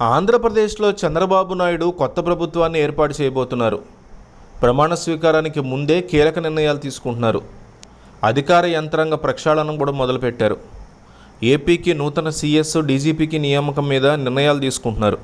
ఆంధ్రప్రదేశ్లో చంద్రబాబు నాయుడు కొత్త ప్రభుత్వాన్ని ఏర్పాటు చేయబోతున్నారు. ప్రమాణ స్వీకారానికి ముందే కీలక నిర్ణయాలు తీసుకుంటున్నారు. అధికార యంత్రాంగ ప్రక్షాళనం కూడా మొదలుపెట్టారు. ఏపీకి నూతన సీఎస్ డీజీపీకి నియామకం మీద నిర్ణయాలు తీసుకుంటున్నారు.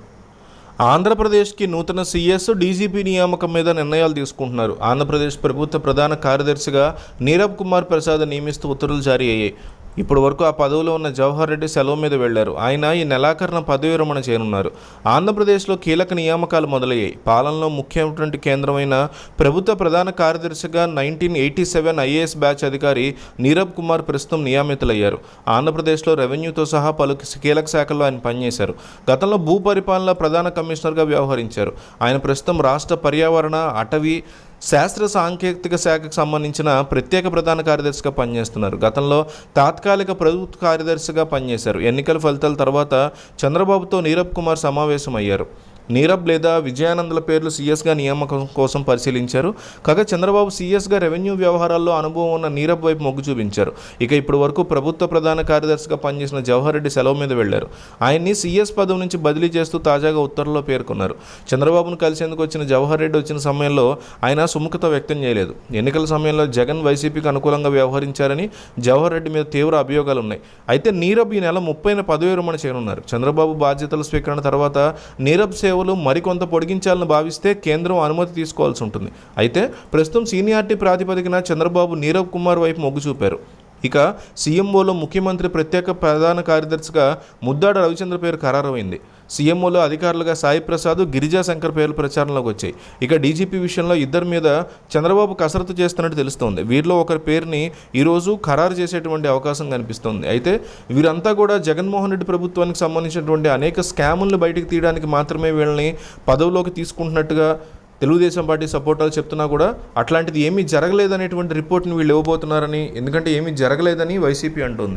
ఆంధ్రప్రదేశ్కి నూతన సీఎస్ డీజీపీ నియామకం మీద నిర్ణయాలు తీసుకుంటున్నారు. ఆంధ్రప్రదేశ్ ప్రభుత్వ ప్రధాన కార్యదర్శిగా నీరబ్ కుమార్ ప్రసాద్ నియమిస్తూ ఉత్తర్వులు జారీ అయ్యాయి. ఇప్పటి వరకు ఆ పదవిలో ఉన్న జవహర్ రెడ్డి సెలవు మీద వెళ్ళారు. ఆయన ఈ నెలాఖరున పదవి విరమణ చేయనున్నారు. ఆంధ్రప్రదేశ్లో కీలక నియామకాలు మొదలయ్యాయి. పాలనలో ముఖ్యమైనటువంటి కేంద్రమైన ప్రభుత్వ ప్రధాన కార్యదర్శిగా nineteen eighty seven IAS batch అధికారి నీరబ్ కుమార్ ప్రస్తుతం నియామితులయ్యారు. ఆంధ్రప్రదేశ్లో రెవెన్యూతో సహా పలు కీలక శాఖల్లో ఆయన పనిచేశారు. గతంలో భూ పరిపాలన ప్రధాన కమిషనర్గా వ్యవహరించారు. ఆయన ప్రస్తుతం రాష్ట్ర పర్యావరణ అటవీ శాస్త్ర సాంకేతిక శాఖకు సంబంధించిన ప్రత్యేక ప్రధాన కార్యదర్శిగా పనిచేస్తున్నారు. గతంలో తాత్కాలిక ప్రభుత్వ కార్యదర్శిగా పనిచేశారు. ఎన్నికల ఫలితాల తర్వాత చంద్రబాబుతో నీరబ్ కుమార్ సమావేశం అయ్యారు నీరబ్ లేదా విజయానందుల పేర్లు సీఎస్గా నియామకం కోసం పరిశీలించారు. కాగా చంద్రబాబు సీఎస్గా రెవెన్యూ వ్యవహారాల్లో అనుభవం ఉన్న నీరబ్ వైపు మొగ్గు చూపించారు. ఇక ఇప్పటి వరకు ప్రభుత్వ ప్రధాన కార్యదర్శిగా పనిచేసిన జవహర్ రెడ్డి సెలవు మీద వెళ్ళారు. ఆయన్ని సీఎస్ పదవి నుంచి బదిలీ చేస్తూ తాజాగా ఉత్తర్వులో పేర్కొన్నారు. చంద్రబాబును కలిసేందుకు వచ్చిన జవహర్ రెడ్డి వచ్చిన సమయంలో ఆయన సుముఖత వ్యక్తం చేయలేదు. ఎన్నికల సమయంలో జగన్ వైసీపీకి అనుకూలంగా వ్యవహరించారని జవహర్ రెడ్డి మీద తీవ్ర అభియోగాలు ఉన్నాయి అయితే నీరబ్ ఈ నెల ముప్పైన పదవి విరమణ చేయనున్నారు. చంద్రబాబు బాధ్యతల స్వీకరణ తర్వాత నీరబ్ సేవలు మరికొంత పొడిగించాలని భావిస్తే కేంద్రం అనుమతి తీసుకోవాల్సి ఉంటుంది. అయితే ప్రస్తుతం సీనియారిటీ ప్రాతిపదికన చంద్రబాబు నీరబ్ కుమార్ వైపు మొగ్గు చూపారు. ఇక సీఎంఓలో ముఖ్యమంత్రి ప్రత్యేక ప్రధాన కార్యదర్శిగా ముద్దాడ రవిచంద్ర పేరు ఖరారైంది సీఎంఓలో అధికారులుగా సాయి ప్రసాద్ గిరిజా శంకర్ పేర్లు ప్రచారంలోకి వచ్చాయి. ఇక డీజీపీ విషయంలో ఇద్దరి మీద చంద్రబాబు కసరత్తు చేస్తున్నట్టు తెలుస్తోంది. వీరిలో ఒకరి పేరుని ఈరోజు ఖరారు చేసేటువంటి అవకాశం కనిపిస్తోంది. అయితే వీరంతా కూడా జగన్మోహన్ రెడ్డి ప్రభుత్వానికి సంబంధించినటువంటి అనేక స్కాములను బయటకు తీయడానికి మాత్రమే వీళ్ళని పదవిలోకి తీసుకుంటున్నట్టుగా తెలుగుదేశం పార్టీ సపోర్టర్లు చెప్తున్నా కూడా అట్లాంటిది ఏమీ జరగలేదనేటువంటి రిపోర్ట్ని వీళ్ళు ఇవ్వబోతున్నారని ఎందుకంటే ఏమీ జరగలేదని వైసీపీ అంటుంది.